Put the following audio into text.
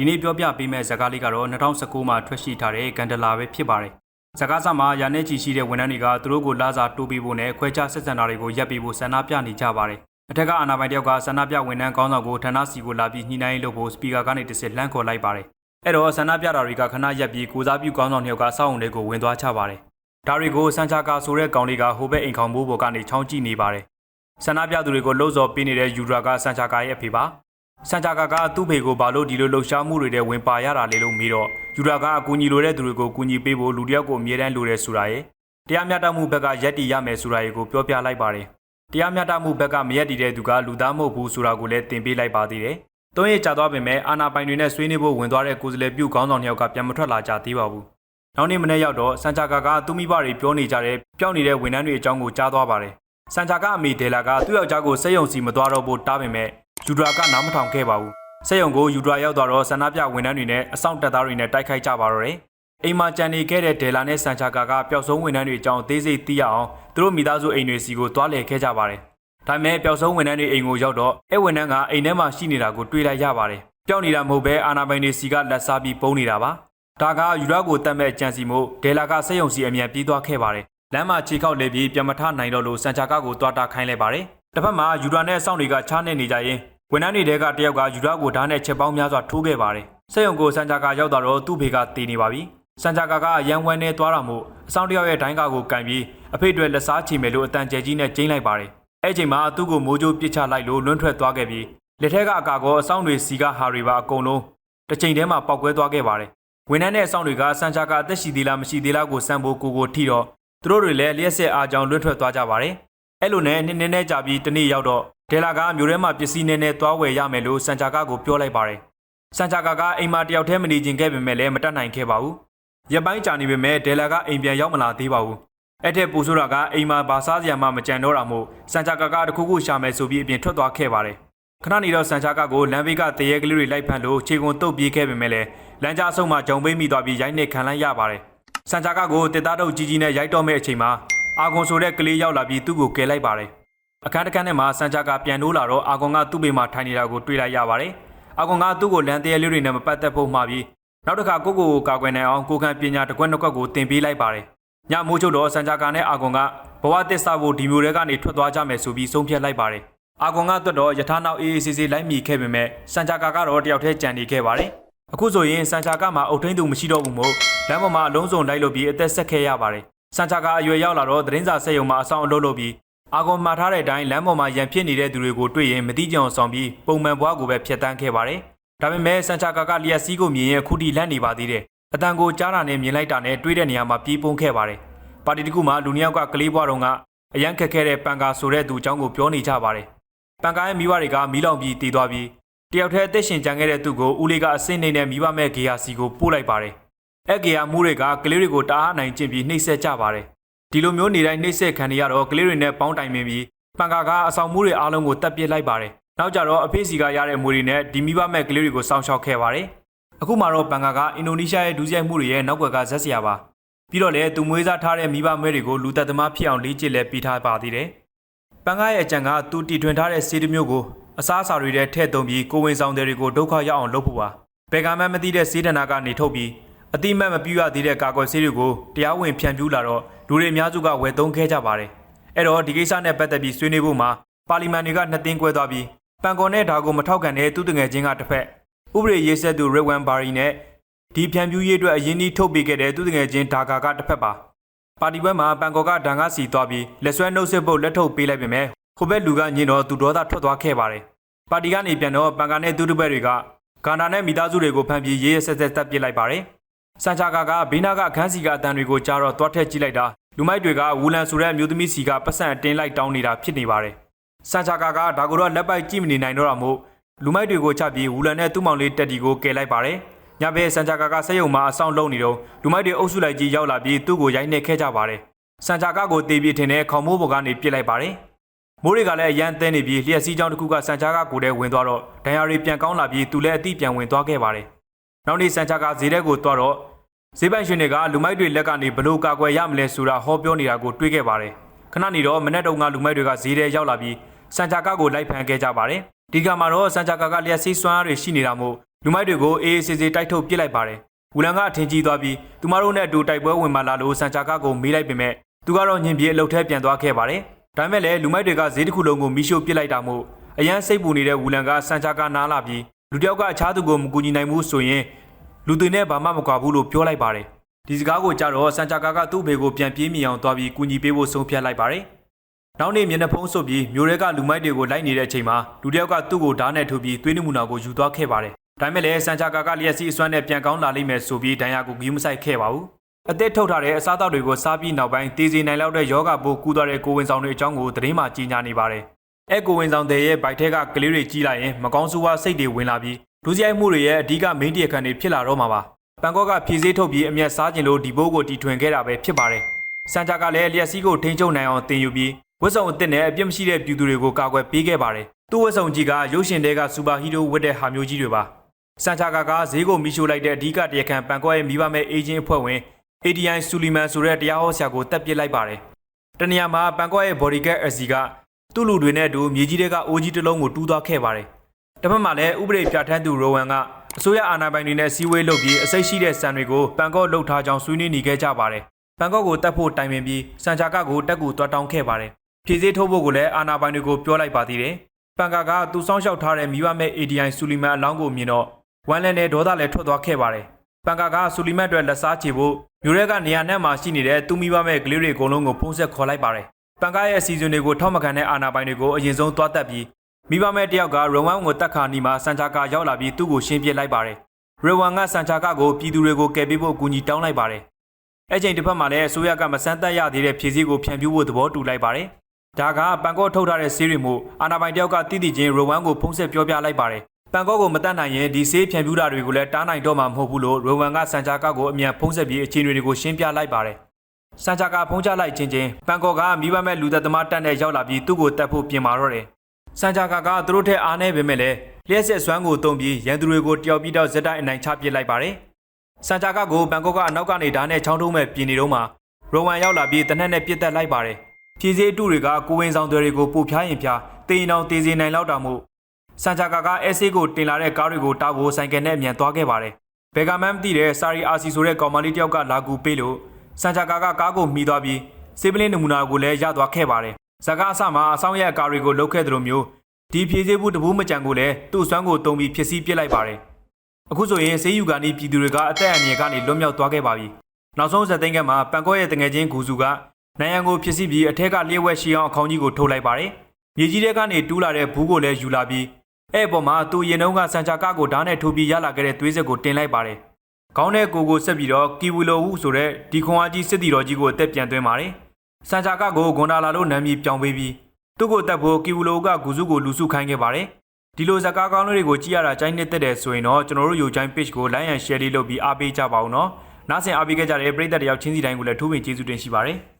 ဒီနေ့ပြောပြပေးမယ့်ဇာတ်ကားလေးကတော့2019မှာထွက်ရှိထားတဲ့ကန်ဒလာပဲဖြစ်ပါတယ်ဇာတ်ကားစမှာရာနဲ့ချီရှိတဲ့ဝန်ထမ်းတွေကသူတို့ကိုလာစာတိုးပေးဖို့နဲ့ခွဲခြားဆက်ဆံတာတွေကိုရပ်ပေးဖို့ဆန္ဒပြနေကြပါတယ်အထက်ကအာဏာပိုင်တယောက်ကဆန္ဒပြဝန်ထမ်းကောင်းဆောင်ကိုဌာနစီကိုလာပြီးညှိနှိုင်းလုပ်ဖို့စပီကာကနေတစ်စစ်လှမ်းခေါ်လိုက်ပါတယ်အဲ့တော့ဆန္ဒပြတာတွေကခဏရပ်ပြီးကိုစားပြုကောင်းဆောင်တစ်ယောက်ကစောင့်ုံတွေကိုဝင်သွားချပါတယ်ဒါတွေကိုစန်ချာကာဆိုတဲ့ကောင်လေးကဟိုဘက်အိမ်ခေါင်မိုးပေါ်ကနေချောင်းကြည့်နေပါတယ်ဆန္ဒပြသူတွေကိုလှုပ်ဆော်ပေးနေတဲ့ယူဒရာကစန်ချာကာရဲ့အဖေပါ စန်ချာကာကသူ့ဖေကိုဘာလို့ဒီလိုလှုပ်ရှားမှုတွေတဲ့ဝင်ပါရတာလဲလို့မေးတော့ယူရာကအကူအညီလိုတဲ့သူတွေကိုကူညီပေးဖို့လူတစ်ယောက်ကိုအမြဲတမ်းလိုတယ်ဆိုတာရဲ့တရားမျှတမှုဘက်ကရက်တည်ရမယ်ဆိုတာရဲ့ကိုပြောပြလိုက်ပါတယ်တရားမျှတမှုဘက်ကမရက်တည်တဲ့သူကလူသားမဟုတ်ဘူးဆိုတာကိုလည်းသင်ပေးလိုက်ပါသေးတယ်။သုံးရက်ကြာသွားပေမဲ့အာနာပိုင်တွေနဲ့ဆွေးနွေးဖို့ဝင်သွားတဲ့ကိုယ်စားလှယ်ပြုခေါင်းဆောင်တစ်ယောက်ကပြန်မထွက်လာကြသေးပါဘူး။နောက်နေ့မနေ့ရောက်တော့စန်ချာကာကသူ့မိဘတွေပြောနေကြတဲ့ပျောက်နေတဲ့ဝန်ထမ်းတွေအကြောင်းကိုကြားသွားပါတယ်။စန်ချာကအမေဒေလာကသူ့ယောက်ျားကိုစိတ်ယုံစီမသွားတော့ဖို့တားပေမဲ့ ယူဒရာကနားမထောင်ခဲ့ပါဘူး။စိတ်ယုံကိုယူဒရာရောက်သွားတော့ဆန္ဒပြဝန်ထမ်းတွေနဲ့အဆောင်တပ်သားတွေနဲ့တိုက်ခိုက်ကြပါတော့တယ်။အိမ်မှာကြံနေခဲ့တဲ့ဒေလာနဲ့စန်ချာကာကပျောက်ဆုံးဝန်ထမ်းတွေအကြောင်းအသေးစိတ်သိရအောင်သူတို့မိသားစုအိမ်တွေစီကိုတွားလည်ခဲ့ကြပါတယ်။ဒါပေမဲ့ပျောက်ဆုံးဝန်ထမ်းတွေအိမ်ကိုရောက်တော့အဲဝန်ထမ်းကအိမ်ထဲမှာရှိနေတာကိုတွေ့လိုက်ရပါတယ်။ပျောက်နေတာမဟုတ်ဘဲအာနာပိုင်တွေစီကလက်စားပြီးပုံနေတာပါ။ဒါကယူဒရာကိုတတ်မဲ့ကြံစီမှုဒေလာကစိတ်ယုံစီအမြန်ပြေးသွားခဲ့ပါတယ်။လမ်းမှာခြေခောက်လေပြီးပြန်မထနိုင်တော့လို့စန်ချာကာကိုတွားတာခိုင်းလိုက်ပါတယ်။ တစ်ဖက်မှာယူဒရာနဲ့အဆောင်တွေကချားနေနေကြရင်ဝန်ထမ်းတွေတဲကတယောက်ကယူဒရာကိုဓာတ်နဲ့ချက်ပေါင်းများစွာထိုးခဲ့ပါတယ်။စိတ်ယုံကိုစန်ချာကာရောက်တော့သူ့ဖေကတည်နေပါပြီ။စန်ချာကာကအရန်ဝဲနေသွားတာမို့အဆောင်တယောက်ရဲ့ဒိုင်းကာကိုကန်ပြီးအဖေတွေလက်စားချီမယ်လို့အတန်ကျဲကြီးနဲ့ကျင်းလိုက်ပါတယ်။အဲ့ချိန်မှာသူ့ကိုမိုးကြိုးပစ်ချလိုက်လို့လွန်းထွက်သွားခဲ့ပြီးလက်ထက်ကအကာကောအဆောင်တွေစီကဟာတွေပါအကုန်လုံးတစ်ချိန်တည်းမှာပောက်ကွဲသွားခဲ့ပါတယ်။ဝန်ထမ်းတဲ့အဆောင်တွေကစန်ချာကာအသက်ရှိသေးလားမရှိသေးလားကိုစမ်းဖို့ကိုကိုထိတော့သူတို့တွေလည်းလျှက်ဆက်အားကြောင့်လွန်းထွက်သွားကြပါတယ်။ အဲ့လိုနဲ့နင်းနေနေကြပြီးတနေ့ရောက်တော့ဒေလာကမျိုးထဲမှာပစ္စည်းနဲ့နဲ့သွားဝယ်ရမယ်လို့စန်ချာကာကိုပြောလိုက်ပါတယ်။စန်ချာကာကအိမ်မှာတယောက်တည်းမနေခြင်းခဲ့ပေမဲ့လည်းမတတ်နိုင်ခဲ့ပါဘူး။ရက်ပိုင်းကြာနေပေမဲ့ဒေလာကအိမ်ပြန်ရောက်မလာသေးပါဘူး။အဲ့ထက်ပူဆိုးတာကအိမ်မှာဘာစားစရာမှမကြံတော့တာမို့စန်ချာကာကတခုခုရှာမယ်ဆိုပြီးအပြင်ထွက်သွားခဲ့ပါတယ်။ခဏနေတော့စန်ချာကာကိုလမ်းဘေးကတရေကလေးတွေလိုက်ဖမ်းလို့ခြေကုံတုပ်ပြေးခဲ့ပေမဲ့လည်းလမ်းကြားအဆုတ်မှာဂျုံပိတ်မိသွားပြီးရိုက်နှက်ခံလိုက်ရပါတယ်။စန်ချာကာကိုတစ်သားတုပ်ကြီးကြီးနဲ့ရိုက်တော့မဲ့အချိန်မှာ အာဂွန်ဆိုတဲ့ကလေးရောက်လာပြီးသူ့ကိုကယ်လိုက်ပါတယ်။အခန်းတစ်ခန်းထဲမှာစန်ချာကာပြန်နိုးလာတော့အာဂွန်ကသူ့ဘေးမှာထိုင်နေတာကိုတွေ့လိုက်ရပါတယ်။အာဂွန်ကသူ့ကိုလမ်းတရေလေးတွေနဲ့မပတ်သက်ဖို့မှာပြီးနောက်တစ်ခါကိုကိုကိုကာကွယ်နိုင်အောင်ကိုခံပညာတစ်ကွက်နှစ်ကွက်ကိုတင်ပေးလိုက်ပါတယ်။ညမိုးချုပ်တော့စန်ချာကာနဲ့အာဂွန်ကဘဝတစ္ဆာကိုဒီမျိုးတွေကနေထွက်သွားကြမယ်ဆိုပြီးဆုံးဖြတ်လိုက်ပါတယ်။အာဂွန်ကတွတ်တော့ယထာနောက်အေးအေးဆေးဆေးလိုက်မိခဲ့ပေမဲ့စန်ချာကာကတော့တယောက်တည်းကြံနေခဲ့ပါတယ်။အခုဆိုရင်စန်ချာကာမှာအုတ်ထင်းသူမရှိတော့ဘူးမို့လမ်းပေါ်မှာအလုံးစုံလိုက်လို့ပြီးအသက်ဆက်ခဲ့ရပါတယ်။ စန်ချာကာအရွယ်ရောက်လာတော့သတင်းစာဆက်ယုံမှာအဆောင်အလုပ်လုပ်ပြီးအာဂွန်မှာထားတဲ့အတိုင်းလမ်းပေါ်မှာရန်ဖြစ်နေတဲ့သူတွေကိုတွေ့ရင်မတိကြအောင်ဆောင်ပြီးပုံမှန်ဘွားကိုပဲဖျက်ဆီးခဲ့ပါတယ်။ဒါပေမဲ့စန်ချာကာကလျက်စီးကိုမြင်ရင်အခုထိလန့်နေပါသေးတယ်။အတန်ကိုကြားတာနဲ့မြင်လိုက်တာနဲ့တွေးတဲ့နေရာမှာပြေးပုန်းခဲ့ပါတယ်။ပါတီတစ်ခုမှာလူနှစ်ယောက်ကကလေးဘွားတော်ကအရန်ခက်ခဲတဲ့ပန်ကာဆိုတဲ့သူအကြောင်းကိုပြောနေကြပါတယ်။ပန်ကာရဲ့မိဘတွေကမီးလောင်ပြီးတည်သွားပြီးတယောက်တည်းအသက်ရှင်ကြံခဲ့တဲ့သူကိုဦးလေးကအစင်းနေနဲ့မိဘမဲ့ဂေယာစီကိုပို့လိုက်ပါတယ်။ အဲ့ဂေယာမှုတွေကကလေးတွေကိုတားအားနိုင်ကျင့်ပြီးနှိပ်စက်ကြပါတယ်။ဒီလိုမျိုးနေတိုင်းနှိပ်စက်ခံနေရတော့ကလေးတွေနဲ့ပေါင်းတိုင်ပင်ပြီးပန်ကာကအဆောင်မှုတွေအားလုံးကိုတပ်ပစ်လိုက်ပါတယ်။နောက်ကြတော့အဖေစီကရတဲ့မွေတွေနဲ့ဒီမိဘမဲ့ကလေးတွေကိုစောင့်ရှောက်ခဲ့ပါတယ်။အခုမှတော့ပန်ကာကအင်ဒိုနီးရှားရဲ့ဒုစရိုက်မှုတွေရဲ့နောက်ွက်ကဇက်စရာပါ။ပြီးတော့လေသူမွေးစားထားတဲ့မိဘမဲတွေကိုလူသက်သမားဖြစ်အောင်လေ့ကျင့်လဲပေးထားပါသေးတယ်။ပန်ကာရဲ့အကြံကသူတီထွင်ထားတဲ့စေးတစ်မျိုးကိုအစားအစာတွေထဲထည့်သွင်းပြီးကိုဝင်ဆောင်တွေကိုဒုက္ခရောက်အောင်လုပ်ဖို့ပါ။ဘယ်ကမှမသိတဲ့စေးတနာကနေထုတ်ပြီး အတိမတ်မပြူရသေးတဲ့ကာကွယ်ဆေးတွေကိုတရားဝင်ဖြန့်ဖြူးလာတော့လူတွေအများစုကဝယ်သုံးခဲ့ကြပါတယ်။အဲ့တော့ဒီကိစ္စနဲ့ပတ်သက်ပြီးဆွေးနွေးဖို့မှာပါလီမန်တွေကနှစ်သိန်းကွဲသွားပြီးပန်ကွန်နဲ့ဒါကိုမထောက်ခံတဲ့သူတငယ်ချင်းကတစ်ဖက်ဥပဒေရေးဆက်သူရေဝန်ဘာရီနဲ့ဒီဖြန့်ဖြူးရေးအတွက်အရင်ကြီးထုတ်ပေးခဲ့တဲ့သူတငယ်ချင်းဒါကာကတစ်ဖက်ပါပါတီပွဲမှာပန်ကောကဒန်ကစီသွားပြီးလက်ဆွဲနှုတ်ဆက်ဖို့လက်ထုတ်ပေးလိုက်ပေမဲ့ဟိုဘက်လူကညင်တော့သူဒေါသထွက်သွားခဲ့ပါတယ်ပါတီကနေပြန်တော့ပန်ကာနဲ့သူတပည့်တွေကဂန္ဓာနဲ့မိသားစုတွေကိုဖမ်းပြီးရေးရဆက်ဆက်တပ်ပစ်လိုက်ပါတယ် စန်ချာကာကဘေးနာကအခန်းစီကအတန်တွေကိုကြားတော့တွားထက်ကြည့်လိုက်တာလူမိုက်တွေကဝူလန်ဆိုတဲ့အမျိုးသမီးစီကပတ်စံအတင်းလိုက်တောင်းနေတာဖြစ်နေပါတယ်စန်ချာကာကဒါကိုတော့လက်ပိုက်ကြည့်မနေနိုင်တော့တာမို့လူမိုက်တွေကိုချပြီးဝူလန်နဲ့သူ့မောင်လေးတက်ဒီကိုကယ်လိုက်ပါတယ်ညဘဲစန်ချာကာကစက်ရုံမှာအဆောင်လုံးနေတော့လူမိုက်တွေအုပ်စုလိုက်ကြီးရောက်လာပြီးသူ့ကိုရိုက်နှက်ခဲ့ကြပါတယ်စန်ချာကာကိုတေးပြထင်တဲ့ခေါမိုးပေါ်ကနေပြစ်လိုက်ပါတယ်မိုးတွေကလည်းအရန်သဲနေပြီးလျှက်စီးကြောင်းတစ်ခုကစန်ချာကာကိုတည်းဝင်သွားတော့ဒဏ်ရာတွေပြန်ကောင်းလာပြီးသူလည်းအတိပြန်ဝင်သွားခဲ့ပါတယ်နောက်နေ့စန်ချာကာဈေးထဲကိုသွားတော့ ဈေးပိုင်ရှင်တွေကလူမိုက်တွေလက်ကနေဘလို့ကာကွယ်ရမလဲဆိုတာဟောပြောနေတာကိုတွေးခဲ့ပါတယ်ခဏနေတော့မနေ့တုန်းကလူမိုက်တွေကဈေးထဲရောက်လာပြီးစန်ချာကာကိုလိုက်ဖမ်းခဲ့ကြပါတယ်ဒီကမှာတော့စန်ချာကာကလျက်စီးစွမ်းအားတွေရှိနေတာမို့လူမိုက်တွေကိုအေးအေးဆေးဆေးတိုက်ထုတ်ပစ်လိုက်ပါတယ်ဝူလန်ကအထင်ကြီးသွားပြီးသူမတို့နဲ့အတူတိုက်ပွဲဝင်မှလာလို့စန်ချာကာကိုမေးလိုက်ပေမဲ့သူကတော့ညင်ပြေအလုတ်ထဲပြန်သွားခဲ့ပါတယ်ဒါပေမဲ့လည်းလူမိုက်တွေကဈေးတစ်ခုလုံးကိုမီးရှို့ပစ်လိုက်တာမို့အရန်စိတ်ပူနေတဲ့ဝူလန်ကစန်ချာကာနားလာပြီးလူတစ်ယောက်ကအခြားသူကိုမကူညီနိုင်ဘူးဆိုရင် လူတွေနဲ့ဘာမှမကွာဘူးလို့ပြောလိုက်ပါတယ်ဒီစကားကိုကြတော့စန်ချာကာကသူ့ဘေကိုပြန်ပြေးမြင်အောင်သွားပြီးကူညီပေးဖို့ဆုံးဖြတ်လိုက်ပါတယ်နောက်နေ့မျက်နှာဖုံးဆုပ်ပြီးမျိုးရဲကလူမိုက်တွေကိုလိုက်နေတဲ့အချိန်မှာလူတစ်ယောက်ကသူ့ကိုဓာတ်နဲ့ထိုးပြီးသွေးနမူနာကိုယူသွားခဲ့ပါတယ်။ဒါပေမဲ့လည်းစန်ချာကာကလျက်စီအစွမ်းနဲ့ပြန်ကောင်းလာလိမ့်မယ်ဆိုပြီးဒဏ်ရာကိုဂယူးမဆိုင်ခဲ့ပါဘူး။အသက်ထုတ်ထားတဲ့အစားအသောက်တွေကိုစားပြီးနောက်ပိုင်းတည်စီနိုင်လောက်တဲ့ယောဂပိုးကူးသွားတဲ့ကိုဝင်ဆောင်တွေအကြောင်းကိုသတင်းမှကြီးညာနေပါတယ်။အဲကိုဝင်ဆောင်တဲ့ရဲ့ဗိုက်ထဲကကလေးတွေကြီးလာရင်မကောင်းဆိုးဝါးစိတ်တွေဝင်လာပြီး ဒုစရိုက်မှုတွေရဲ့အဓိကမင်းတရခံတွေဖြစ်လာတော့မှာပါ။ပန်ကော့ကဖြည့်စည်းထုတ်ပြီးအမျက်စားကျင်လို့ဒီဘိုးကိုတီထွင်ခဲ့တာပဲဖြစ်ပါတယ်။စန်ချာကလည်းလျက်စီးကိုထိန်းချုပ်နိုင်အောင်တင်ယူပြီးဝတ်စုံအစ်စ်နဲ့အပြစ်မရှိတဲ့ပြည်သူတွေကိုကာကွယ်ပေးခဲ့ပါတယ်။သူ့ဝတ်စုံကြီးကရုပ်ရှင်တွေကစူပါဟီးရိုးဝတ်တဲ့ဟာမျိုးကြီးတွေပါ။စန်ချာကာကဈေးကိုမီးရှို့လိုက်တဲ့အဓိကတရားခံပန်ကွက်ရဲ့မိဘမဲ့အေဂျင့်အဖွဲ့ဝင် ADI ဆူလီမန်ဆိုတဲ့တရားဟောဆရာကိုတပ်ပစ်လိုက်ပါတယ်။တနေရာမှာပန်ကွက်ရဲ့ bodyguard အစီကသူ့လူတွေနဲ့အတူမြေကြီးတွေကအိုးကြီးတစ်လုံးကိုတူးသွားခဲ့ပါတယ်။ တစ်ဖက်မှာလည်းဥပဒေပြဋ္ဌာန်းသူရိုဝမ်ကအစိုးရအာဏာပိုင်တွေနဲ့စီဝေးလုပ်ပြီးအစိတ်ရှိတဲ့စံတွေကိုပန်ကော့လှုပ်ထားကြောင်းဆွေးနွေးနေခဲ့ကြပါတယ်။ပန်ကော့ကိုတပ်ဖို့တိုင်ပင်ပြီးစန်ချာကကိုတက်ကူတွားတောင်းခဲ့ပါတယ်။ဖြည့်စည်းထုတ်ဖို့ကိုလည်းအာနာပိုင်တွေကိုပြောလိုက်ပါသေးတယ်။ပန်ကာကသူစောင်းလျှောက်ထားတဲ့မိဘမဲ့ ADI ဆူလီမန်အလောင်းကိုမြင်တော့ဝမ်လန်နဲ့ဒေါသလည်းထွက်သွားခဲ့ပါတယ်။ပန်ကာကဆူလီမန်အတွက်လက်စားချေဖို့မျိုးရဲကနေရာနဲ့မှရှိနေတဲ့သူမိဘမဲ့ကလေးတွေအကုန်လုံးကိုဖုံးဆက်ခေါ်လိုက်ပါတယ်။ပန်ကာရဲ့အစီအစဉ်တွေကိုထောက်မခံတဲ့အာနာပိုင်တွေကိုအရင်ဆုံးသွားတက်ပြီး မိဘမဲ့တယောက်ကရဝမ်ကိုတက်ခါနီမှာစန်ချာကာရောက်လာပြီးသူ့ကိုရှင်းပြလိုက်ပါတယ်။ရဝမ်ကစန်ချာကာကိုပြည်သူတွေကိုကယ်ပေးဖို့အကူအညီတောင်းလိုက်ပါတယ်။အဲ့ချိန်တစ်ဖက်မှာလည်းအစိုးရကမစမ်းသပ်ရသေးတဲ့ဖြည့်စည်းကိုဖြန့်ဖြူးဖို့သဘောတူလိုက်ပါတယ်။ဒါကပန်ကော့ထုတ်ထားတဲ့ဆေးတွေမို့အာနာပိုင်တယောက်ကတိတိချင်းရိုဝမ်ကိုဖုံးဆက်ပြောပြလိုက်ပါတယ်။ပန်ကော့ကိုမတတ်နိုင်ရင်ဒီဆေးဖြန့်ဖြူးတာတွေကိုလည်းတားနိုင်တော့မှာမဟုတ်ဘူးလို့ရိုဝမ်ကစန်ချာကာကိုအမြန်ဖုံးဆက်ပြီးအခြေအနေတွေကိုရှင်းပြလိုက်ပါတယ်။စန်ချာကာဖုံးချလိုက်ချင်းချင်းပန်ကော့ကမိဘမဲ့လူသက်သမားတက်နဲ့ရောက်လာပြီးသူ့ကိုတက်ဖို့ပြင်မာတော့တယ်။ စန်ချာကာကသူတို့ထက်အားနေပေမဲ့လည်းလျှက်ဆက်စွမ်းကိုတုံပြီးရန်သူတွေကိုတယောက်ပြီးတော့ဇက်တိုင်းအနိုင်ချပစ်လိုက်ပါတယ်။စန်ချာကာကိုပန်ကော့ကအနောက်ကနေဓာတ်နဲ့ချောင်းထုံးမဲ့ပြင်နေတော့မှရိုဝမ်ရောက်လာပြီးတနက်နဲ့ပြစ်တက်လိုက်ပါတယ်။ဖြည့်စည်းအတုတွေကကိုဝင်ဆောင်တွေကိုပို့ဖြားရင်ဖြားတင်ရင်အောင်တည်စေနိုင်လောက်တာမို့စန်ချာကာကအဲဆေးကိုတင်လာတဲ့ကားတွေကိုတောက်ဖို့ဆိုင်ကယ်နဲ့အမြန်သွားခဲ့ပါတယ်။ဘယ်ကမှမသိတဲ့စာရီအာစီဆိုတဲ့ကောင်မလေးတယောက်ကလာကူပေးလို့စန်ချာကာကကားကိုမှီသွားပြီးစေးပလင်းနမူနာကိုလည်းရသွားခဲ့ပါတယ်။ ဇကာအဆမှာအဆောင်ရဲ့ကားတွေကိုလုတ်ခဲ့သလိုမျိုးဒီဖြည့်စည်းဘူးတပူးမကြံကိုလည်းသူ့စွမ်းကိုတုံပြီးဖြစ်စည်းပစ်လိုက်ပါတယ်။အခုဆိုရင်ဆေးယူကန်ဒီပြည်သူတွေကအသက်အန္တရာယ်ကနေလွတ်မြောက်သွားခဲ့ပါပြီ။နောက်ဆုံးဇက်သိန်းကမှာပန်ကော့ရဲ့တငယ်ချင်းဂူစုကနိုင်ရန်ကိုဖြစ်စီပြီးအထက်ကလျှက်ဝက်ရှိအောင်အခေါင်းကြီးကိုထုတ်လိုက်ပါတယ်။မြေကြီးထဲကနေတူးလာတဲ့ဘူးကိုလည်းယူလာပြီးအဲ့အပေါ်မှာသူရင်တုံးကစန်ချာကကိုဓာတ်နဲ့ထိုးပြီးရလာခဲ့တဲ့သွေးစက်ကိုတင်လိုက်ပါတယ်။ခေါင်းနဲ့ကိုကိုဆက်ပြီးတော့ကီဝီလိုဟုဆိုတဲ့ဒီခွန်အားကြီးစစ်တီတော်ကြီးကိုအသက်ပြန်သွင်းပါတယ်။ စန်ချာကကိုဂွန်ဒါလာလို့နာမည်ပြောင်းပေးပြီးသူ့ကိုတက်ဖို့ကီဝီလိုကဂူစုကိုလူစုခိုင်းခဲ့ပါတယ်။ဒီလိုဇကားကောင်းလေးတွေကိုကြည့်ရတာကြိုင်းနဲ့တက်တယ်ဆိုရင်တော့ကျွန်တော်တို့ယူချိုင်း page ကို like and share လေးလုပ်ပြီးအားပေးကြပါဦးနော်။နောက်ဆင်အားပေးခဲ့ကြတဲ့ပရိသတ်တယောက်ချင်းစီတိုင်းကိုလည်းထိုးပင်ကျေးဇူးတင်ရှိပါတယ်။